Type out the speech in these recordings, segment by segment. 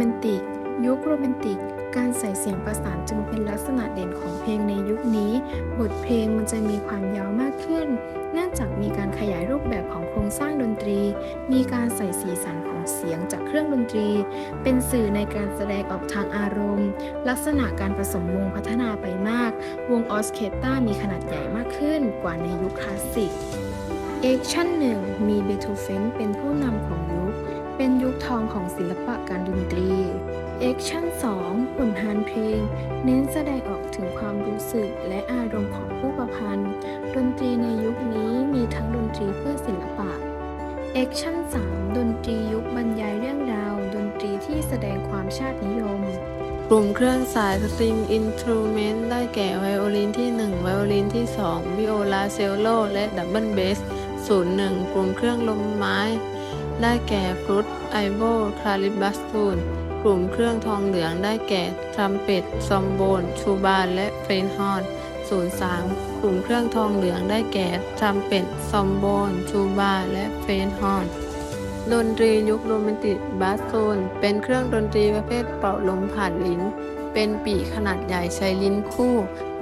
มนติก ยุคโรแมนติก การใส่เสียงประสานจึงเป็นลักษณะเด่นของเพลงในยุคนี้ บทเพลงมันจะมีความยาวมากขึ้น เนื่องจากมีการขยายรูปแบบของโครงสร้างดนตรี มีการใส่สีสันของเสียงจากเครื่องดนตรี เป็นสื่อในการแสดงออกทางอารมณ์ ลักษณะการผสมวงพัฒนาไปมาก วงออสเคตตามีขนาดใหญ่มากขึ้นกว่าในยุคคลาสสิกเอกชั่นหนึ่งมีเบโธเฟนเป็นผู้นำของยุค เป็นยุคทองของศิลปะการดนตรี เอกชั่น2ผลงานเพลง เน้นแสดงออกถึงความรู้สึกและอารมณ์ของผู้ประพันธ์ ดนตรีในยุคนี้มีทั้งดนตรีเพื่อศิลปะเอกชั่น3ดนตรียุคบรรยายเรื่องราว ดนตรีที่แสดงความชาตินิยม กลุ่มเครื่องสายสตริงอินทรูเมนต์ได้แก่ไวโอลินที่ 1 ไวโอลินที่ 2 วิโอลาเซลโล และดับเบิลเบส01 กลุ่มเครื่องลมไม้ ได้แก่ฟรุตไอโบคลาริบัสตูนกลุ่มเครื่องทองเหลืองได้แก่ทรัมเป็ตซอมโบน ชูบาลและเฟรนฮอร์น03 กลุ่มเครื่องทองเหลืองได้แก่ทรัมเป็ตซอมโบน ชูบาลและเฟรนฮอร์นดนตรียุคโรแมนติกบาสโซน เป็นเครื่องดนตรีประเภทเป่าลมผ่านลิ้น เป็นปีกขนาดใหญ่ใช้ลิ้นคู่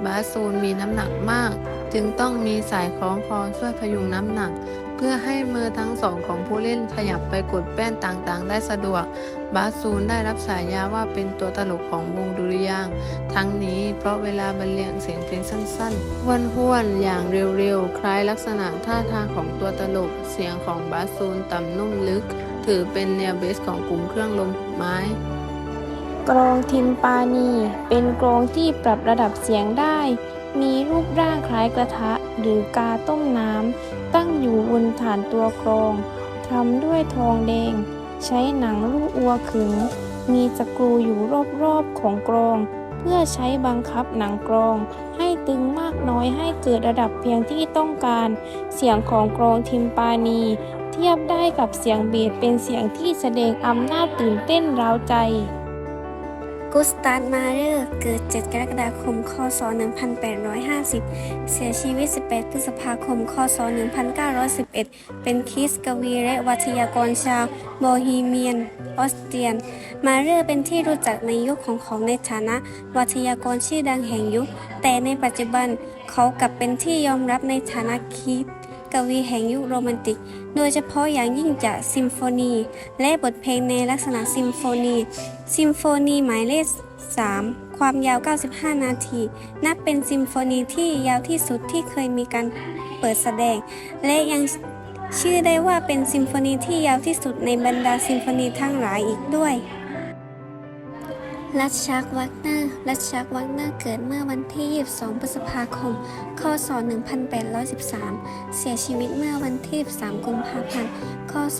บาสโซนมีน้ำหนักมาก จึงต้องมีสายคล้องคอช่วยพยุงน้ำหนัก เพื่อให้มือทั้งสองของผู้เล่นขยับไปกดแป้นต่างๆ ได้สะดวก บาสซูนได้รับฉายาว่าเป็นตัวตลกของวงดุริยาง ทั้งนี้เพราะเวลาบรรเลงเสียงเพลงสั้นๆห้วนๆอย่างเร็วๆ คล้ายลักษณะท่าทางของตัวตลก เสียงของบาสซูนต่ำนุ่มลึก ถือเป็นแนวเบสของกลุ่มเครื่องลมไม้กรองทิมปานี เป็นกรองที่ปรับระดับเสียงได้ มีรูปร่างคล้ายกระทะหรือกาต้มน้ำ ตั้งอยู่บนฐานตัวกรองทำด้วยทองแดง ใช้หนังลูกอัวขึง มีสกรูอยู่รอบๆของกรอง เพื่อใช้บังคับหนังกรอง ให้ตึงมากน้อยให้เกิดระดับเพียงที่ต้องการ เสียงของกรองทิมปานี เทียบได้กับเสียงเบสเป็นเสียงที่แสดงอำนาจตื่นเต้นร้าวใจ กุสตาฟมาเรอร์เกิด 7 กรกฎาคม คศ 1850 เสียชีวิต 18 พฤษภาคม คศ 1911 เป็นคิสกวีและวัทยากรชาวโบฮีเมียน ออสเตรียน มาเรอร์เป็นที่รู้จักในยุคของเขาในฐานะ วัทยากรชื่อดังแห่งยุค แต่ในปัจจุบันเขากลับเป็นที่ยอมรับในฐานะคิส กวีแห่งยุคโรแมนติก โดยเฉพาะอย่างยิ่งจากซิมโฟนี และบทเพลงในลักษณะซิมโฟนี ซิมโฟนีหมายเลข 3 ความยาว 95 นาที นับเป็นซิมโฟนีที่ยาวที่สุดที่เคยมีการเปิดแสดง และยังชื่อได้ว่าเป็นซิมโฟนีที่ยาวที่สุดในบรรดาซิมโฟนีทั้งหลายอีกด้วย รัชชักวักเนอร์รัชชักวักเนอร์เกิดเมื่อวันที่ 22 พฤษภาคม คศ 1813 เสียชีวิตเมื่อวันที่ 13 กุมภาพันธ์ คศ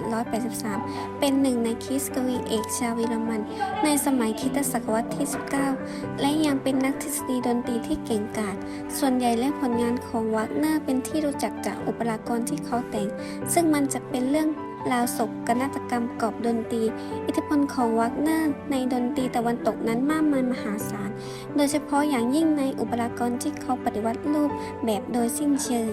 1883 เป็นหนึ่งในคริสกวีเอกชาวเยอรมัน ในสมัยคริสตศตวรรษที่ 19 และยังเป็นนักทฤษฎีดนตรีที่เก่งกาจ ส่วนใหญ่และผลงานของวักเนอร์เป็นที่รู้จักจากอุปรากรที่เขาแต่ง ซึ่งมันจะเป็นเรื่อง ราวศกนาฏกรรมกรอบดนตรี อิทธิพลของวักเนอร์ในดนตรีตะวันตกนั้นมากมายมหาศาล โดยเฉพาะอย่างยิ่งในอุปรากรที่เขาปฏิวัติรูปแบบโดยสิ้นเชิง